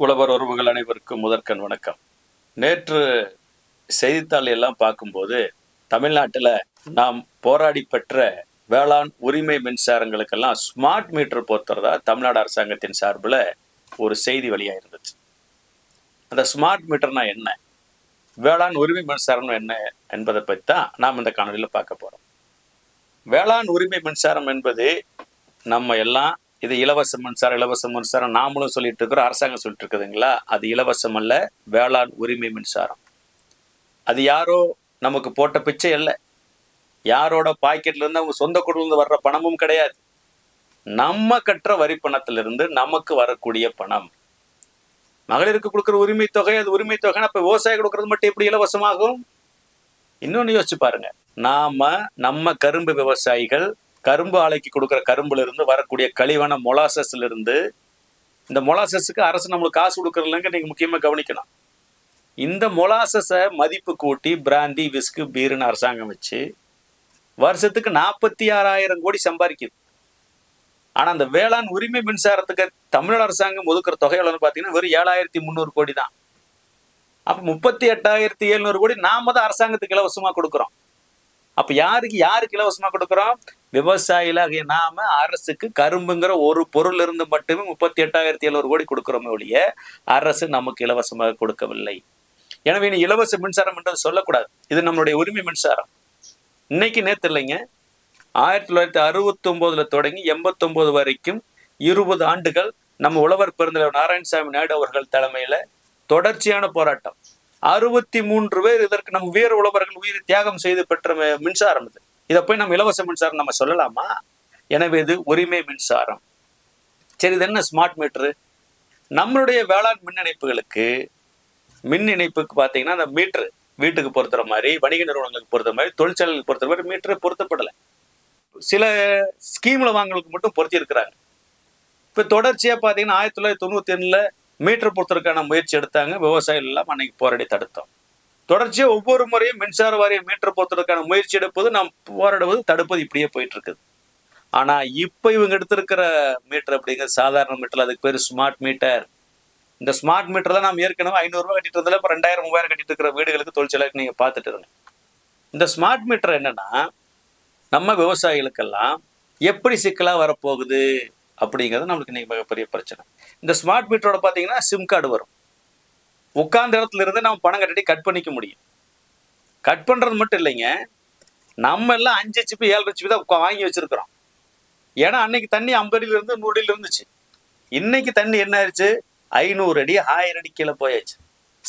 உழவர் உறவுகள் அனைவருக்கும் முதற்கண் வணக்கம். நேற்று செய்தித்தாள் எல்லாம் பார்க்கும்போது தமிழ்நாட்டில் நாம் போராடி பெற்ற வேளாண் உரிமை மின்சாரங்களுக்கெல்லாம் ஸ்மார்ட் மீட்டர் பொறுத்துறதா தமிழ்நாடு அரசாங்கத்தின் சார்பில் ஒரு செய்தி வழியாக இருந்துச்சு அந்த ஸ்மார்ட் மீட்டர்னா என்ன? வேளாண் உரிமை மின்சாரம் என்ன என்பதை பற்றி தான் நாம் இந்த காணொலியில் பார்க்க போகிறோம் வேளாண் உரிமை மின்சாரம் என்பது நம்ம எல்லாம் இது இலவச மின்சாரம் இலவச மின்சாரம் நாமளும் சொல்லிட்டு இருக்கிறோம் அரசாங்கம் சொல்லிட்டு இருக்குதுங்களா? அது இலவசம் அல்ல வேளாண் உரிமை மின்சாரம் அது யாரோ நமக்கு போட்ட பிச்சை அல்ல. யாரோட பாக்கெட்ல இருந்து அவங்க சொந்த குடும்பம் வர்ற பணமும் கிடையாது. நம்ம கட்டுற வரி பணத்திலிருந்து நமக்கு வரக்கூடிய பணம். மகளிருக்கு கொடுக்குற உரிமை தொகை அது உரிமை தொகை அப்ப விவசாயி கொடுக்கறது மட்டும் எப்படி இலவசமாகும்? இன்னொன்னு யோசிச்சு பாருங்க. நாம நம்ம கரும்பு விவசாயிகள் கரும்பு ஆலைக்கு கொடுக்குற கரும்புல இருந்து வரக்கூடிய கழிவான மொலாசஸ்ல இருந்து இந்த மொலாசஸுக்கு அரசு நம்மளுக்கு காசு கொடுக்கறதுலங்க நீங்க முக்கியமா கவனிக்கணும். இந்த மொலாசஸை மதிப்பு கூட்டி பிராந்தி விஸ்கு பீருன்னு அரசாங்கம் வச்சு வருஷத்துக்கு நாற்பத்தி ஆறாயிரம் கோடி சம்பாதிக்குது. ஆனா அந்த வேளாண் உரிமை மின்சாரத்துக்கு தமிழ்நாடு அரசாங்கம் ஒதுக்குற தொகை பார்த்தீங்கன்னா வெறும் ஏழாயிரத்தி முந்நூறு கோடி தான். அப்ப முப்பத்தி எட்டாயிரத்தி எழுநூறு கோடி நாம தான் அரசாங்கத்துக்கு இலவசமா கொடுக்குறோம். அப்ப யாருக்கு யாருக்கு இலவசமா கொடுக்குறோம்? விவசாயிகளாகிய நாம அரசுக்கு கரும்புங்கிற ஒரு பொருள் இருந்து மட்டுமே முப்பத்தி எட்டாயிரத்தி எழுநூறு கோடி கொடுக்குறோமே ஒழிய அரசு நமக்கு இலவசமாக கொடுக்கவில்லை. எனவே நீ இலவச மின்சாரம் என்றது சொல்லக்கூடாது. இது நம்மளுடைய உரிமை மின்சாரம். இன்னைக்கு நேத்து இல்லைங்க. ஆயிரத்தி தொள்ளாயிரத்தி அறுபத்தி ஒன்பதுல தொடங்கி எண்பத்தொன்பது வரைக்கும் இருபது ஆண்டுகள் நம்ம உழவர் பெருந்தலைவர் நாராயணசாமி நாயுடு அவர்கள் தலைமையில தொடர்ச்சியான போராட்டம். அறுபத்தி மூன்று பேர் இதற்கு நம்ம வீர உழவர்கள் உயிரை தியாகம் செய்து பெற்ற மின்சாரம் இது. இதை போய் நம்ம இலவச மின்சாரம் நம்ம சொல்லலாமா? எனவே இது உரிமை மின்சாரம். சரி இது என்ன ஸ்மார்ட் மீட்ரு நம்மளுடைய வேளாண் மின் இணைப்புகளுக்கு மின் இணைப்புக்கு பார்த்தீங்கன்னா அந்த மீட்ரு வீட்டுக்கு பொறுத்துற மாதிரி வணிக நிறுவனங்களுக்கு பொறுத்த மாதிரி தொழிற்சாலைகளுக்கு பொறுத்த மாதிரி மீட்ரு பொருத்தப்படலை. சில ஸ்கீமில் வாங்கலுக்கு மட்டும் பொருத்தி இருக்கிறாங்க. இப்போ தொடர்ச்சியாக பார்த்தீங்கன்னா ஆயிரத்தி தொள்ளாயிரத்தி தொண்ணூற்றி ஒன்றில் மீட்டர் பொறுத்தருக்கான முயற்சி எடுத்தாங்க. விவசாயிகள் எல்லாம் அன்னைக்கு போராடி தடுத்தோம். தொடர்ச்சியாக ஒவ்வொரு முறையும் மின்சார வாரியம் மீட்டர் போத்துறதுக்கான முயற்சி எடுப்பது நாம் போராடுவது தடுப்பது இப்படியே போயிட்டு இருக்குது ஆனா இப்போ இவங்க எடுத்திருக்கிற மீட்டர் அப்படிங்கிறது சாதாரண மீட்டர் அதுக்கு பேர் ஸ்மார்ட் மீட்டர் இந்த ஸ்மார்ட் மீட்டர் தான் நாம் ஏற்கனவே ஐநூறுரூவா கட்டிட்டு இருந்தால இப்போ ரெண்டாயிரம் மூவாயிரம் கட்டிட்டு இருக்கிற வீடுகளுக்கு தொழிற்சாலைக்கு நீங்க பார்த்துட்டு இருங்க. இந்த ஸ்மார்ட் மீட்டர் என்னன்னா நம்ம விவசாயிகளுக்கெல்லாம் எப்படி சிக்கலாக வரப்போகுது அப்படிங்கிறது நம்மளுக்கு இன்னைக்கு மிகப்பெரிய பிரச்சனை. இந்த ஸ்மார்ட் மீட்டரோட பார்த்தீங்கன்னா சிம் கார்டு வரும். உட்கார்ந்த இடத்துல இருந்து நம்ம பணம் கட்டிட்டு கட் பண்ணிக்க முடியும். கட் பண்றது மட்டும் இல்லைங்க. நம்ம எல்லாம் அஞ்சு ஹெச்பி ஏழு ஹெச்பி தான் வாங்கி வச்சிருக்கிறோம். ஏன்னா அன்னைக்கு தண்ணி ஐம்பதுலேருந்து நூறுல இருந்து இருந்துச்சு. இன்னைக்கு தண்ணி என்ன ஆயிடுச்சு ஐநூறு அடி ஆயிரம் அடி கீழே போயாச்சு.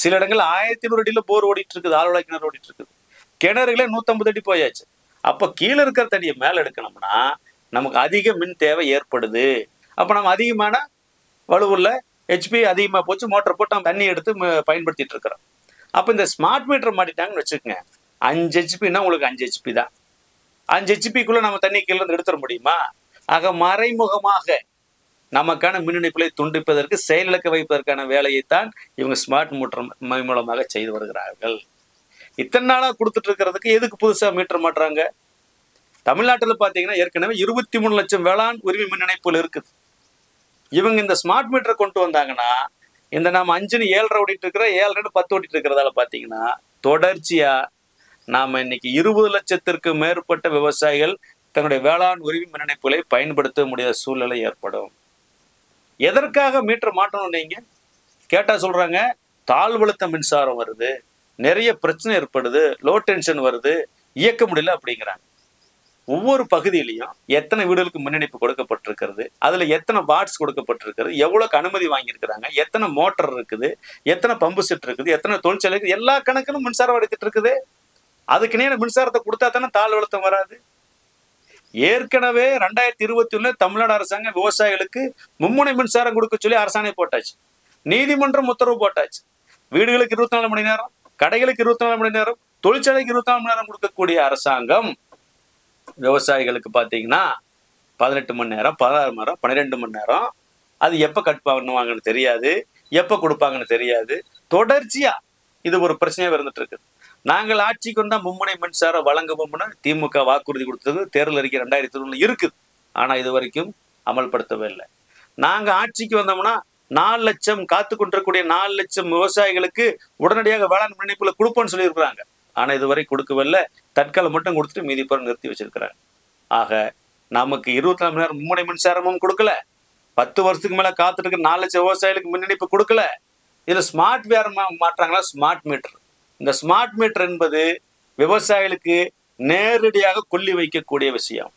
சில இடங்கள் ஆயிரத்தி நூறு அடியில போர் ஓடிட்டு இருக்குது ஆழ்வாய் கிணறு ஓடிட்டு இருக்குது கிணறுகளே நூத்தம்பது அடி போயாச்சு. அப்போ கீழே இருக்கிற தண்ணியை மேல எடுக்கணும்னா நமக்கு அதிக மின் தேவை ஏற்படுது. அப்போ நம்ம அதிகமான வலுவில் ஹெச்பி அதிகமாக போச்சு மோட்டர் போட்டு நம்ம தண்ணி எடுத்து பயன்படுத்திட்டு இருக்கிறோம் அப்போ இந்த ஸ்மார்ட் மீட்டர் மாட்டிட்டாங்கன்னு வச்சுக்கோங்க அஞ்சு ஹெச்பின்னா உங்களுக்கு அஞ்சு ஹெச்பி தான். அஞ்சு ஹெச்பிக்குள்ளே நம்ம தண்ணி கீழே இருந்து எடுத்துட முடியுமா? ஆக மறைமுகமாக நமக்கான மின் இணைப்புகளை துண்டிப்பதற்கு செயலிழக்க வைப்பதற்கான வேலையைத்தான் இவங்க ஸ்மார்ட் மீட்டர் மூலமாக செய்து வருகிறார்கள். இத்தனை நாளா கொடுத்துட்டு இருக்கிறதுக்கு எதுக்கு புதுசா மீட்டர் மாட்டுறாங்க? தமிழ்நாட்டில் பார்த்தீங்கன்னா ஏற்கனவே இருபத்தி மூணு லட்சம் வேளாண் உரிமை மின் இணைப்புகள் இருக்குது. இவங்க இந்த ஸ்மார்ட் மீட்டரை கொண்டு வந்தாங்கன்னா இந்த நாம அஞ்சுன்னு ஏழரை ஓடிட்டு இருக்கிற ஏழரை பத்து ஓடிட்டு இருக்கிறதால பார்த்தீங்கன்னா தொடர்ச்சியா நாம இன்னைக்கு இருபது லட்சத்திற்கு மேற்பட்ட விவசாயிகள் தன்னுடைய வேளாண் உரிமை மின் இணைப்புகளை பயன்படுத்த முடியாத சூழ்நிலை ஏற்படும். எதற்காக மீட்டர் மாட்டணும் நீங்க? கேட்டா சொல்றாங்க தாழ்வழுத்த மின்சாரம் வருது நிறைய பிரச்சனை ஏற்படுது லோ டென்ஷன் வருது இயக்க முடியல அப்படிங்கிறாங்க. ஒவ்வொரு பகுதியிலையும் எத்தனை வீடுகளுக்கு முன்னணிப்பு கொடுக்கப்பட்டிருக்கிறது அதுல எத்தனை வாட்ஸ் கொடுக்கப்பட்டிருக்கிறது எவ்வளவுக்கு அனுமதி வாங்கியிருக்கிறாங்க எத்தனை மோட்டர் இருக்குது எத்தனை பம்பு செட் இருக்குது எத்தனை தொழிற்சாலை இருக்குது எல்லா கணக்கிலும் மின்சாரம் எடுத்துட்டு இருக்குது. அதுக்குனே மின்சாரத்தை கொடுத்தா தானே தாழ் அழுத்தம் வராது. ஏற்கனவே ரெண்டாயிரத்தி இருபத்தி ஒண்ணு தமிழ்நாடு அரசாங்கம் விவசாயிகளுக்கு மும்முனை மின்சாரம் கொடுக்க சொல்லி அரசாணை போட்டாச்சு. நீதிமன்றம் உத்தரவு போட்டாச்சு. வீடுகளுக்கு இருபத்தி நாலு மணி நேரம் கடைகளுக்கு இருபத்தி நாலு மணி நேரம் தொழிற்சாலைக்கு இருபத்தி நாலு மணி நேரம் கொடுக்கக்கூடிய அரசாங்கம் விவசாயிகளுக்கு பார்த்தீங்கன்னா பதினெட்டு மணி நேரம் பதினாறு மணி நேரம் பன்னிரெண்டு மணி நேரம். அது எப்போ கட் பண்ணுவாங்கன்னு தெரியாது. எப்போ கொடுப்பாங்கன்னு தெரியாது. தொடர்ச்சியா இது ஒரு பிரச்சனையாக இருந்துட்டு இருக்கு நாங்கள் ஆட்சிக்கு வந்தா மும்முனை மின்சாரம் வழங்குவோம்னு திமுக வாக்குறுதி கொடுத்தது தேர்தல் அறிக்கை ரெண்டாயிரத்தி ஒண்ணு இருக்குது. ஆனா இது வரைக்கும் அமல்படுத்தவே இல்லை. நாங்க ஆட்சிக்கு வந்தோம்னா நாலு லட்சம் காத்து கொண்டிருக்கக்கூடிய நாலு லட்சம் விவசாயிகளுக்கு உடனடியாக வேளாண் இணைப்புல கொடுப்போம்னு சொல்லியிருக்கிறாங்க. ஆனா இதுவரை கொடுக்கவில்லை. தற்காலம் மட்டும் கொடுத்துட்டு மீதி பேர் நிறுத்தி வச்சிருக்கிறாங்க. ஆக நமக்கு இருபத்தி நாலு மணி நேரம் மும்முனை மின்சாரமும் கொடுக்கல. பத்து வருஷத்துக்கு மேலே காத்துட்டு நாலு லட்சம் விவசாயிகளுக்கு மின் இணைப்பு கொடுக்கல. இதில் ஸ்மார்ட் வேர் மாற்றாங்களா? ஸ்மார்ட் மீட்டர் இந்த ஸ்மார்ட் மீட்டர் என்பது விவசாயிகளுக்கு நேரடியாக கொல்லி வைக்கக்கூடிய விஷயம்.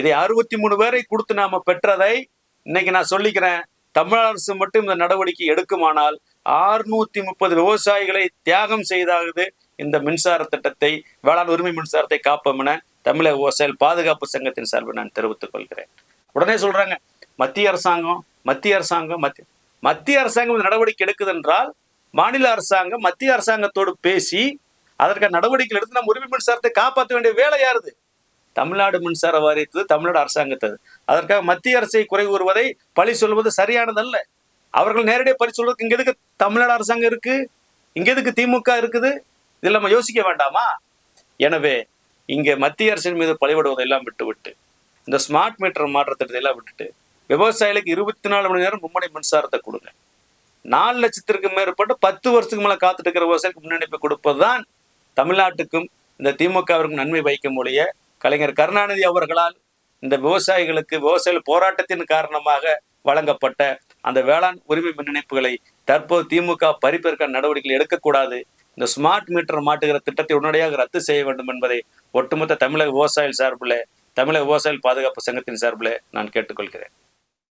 இதை அறுபத்தி மூணு பேரை கொடுத்து நாம பெற்றதை இன்னைக்கு நான் சொல்லிக்கிறேன். தமிழக அரசு மட்டும் இந்த நடவடிக்கை எடுக்குமானால் ஆறுநூத்தி முப்பது விவசாயிகளை தியாகம் செய்தாவது இந்த மின்சார திட்டத்தை வேளாண் உரிமை மின்சாரத்தை காப்போம் என தமிழக விவசாயிகள் பாதுகாப்பு சங்கத்தின் சார்பில் நான் தெரிவித்துக் கொள்கிறேன். உடனே சொல்றாங்க மத்திய அரசாங்கம் மத்திய அரசாங்கம் மத்திய மத்திய அரசாங்கம் இந்த நடவடிக்கை எடுக்குது என்றால் மாநில அரசாங்கம் மத்திய அரசாங்கத்தோடு பேசி அதற்கான நடவடிக்கை எடுத்து நம்ம உரிமை மின்சாரத்தை காப்பாற்ற வேண்டிய வேலை யாருது? தமிழ்நாடு மின்சார வாரியத்தது தமிழ்நாடு அரசாங்கத்தது. அதற்காக மத்திய அரசை குறை கூறுவதை பழி சொல்வது சரியானதல்ல. அவர்கள் நேரடியாக பழி சொல்றதுக்கு இங்க எதுக்கு தமிழ்நாடு அரசாங்கம் இருக்கு? இங்க எதுக்கு திமுக இருக்குது? இதில் நம்ம யோசிக்க வேண்டாமா? எனவே இங்க மத்திய அரசின் மீது பழிபடுவதெல்லாம் விட்டுவிட்டு இந்த ஸ்மார்ட் மீட்டர் மாற்ற திட்டத்தையெல்லாம் விட்டுட்டு விவசாயிகளுக்கு இருபத்தி நாலு மணி நேரம் மும்முனை மின்சாரத்தை கொடுங்க. நாலு லட்சத்திற்கு மேற்பட்டு பத்து வருஷத்துக்கு மேலே காத்துட்டு இருக்கிற விவசாயிக்கு முன்னணிப்பு கொடுப்பதுதான் தமிழ்நாட்டுக்கும் இந்த திமுகவிற்கும் நன்மை வைக்கும் ஒழிய கலைஞர் கருணாநிதி அவர்களால் இந்த விவசாயிகளுக்கு விவசாயிகள் போராட்டத்தின் காரணமாக வழங்கப்பட்ட அந்த வேளாண் உரிமை மின் இணைப்புகளை தற்போது திமுக பறிப்பதற்கான நடவடிக்கைகள் எடுக்கக்கூடாது இந்த ஸ்மார்ட் மீட்டர் மாட்டுகிற திட்டத்தை உடனடியாக ரத்து செய்ய வேண்டும் என்பதை ஒட்டுமொத்த தமிழக விவசாயிகள் சார்பில் தமிழக விவசாயிகள் பாதுகாப்பு சங்கத்தின் சார்பில் நான் கேட்டுக்கொள்கிறேன்.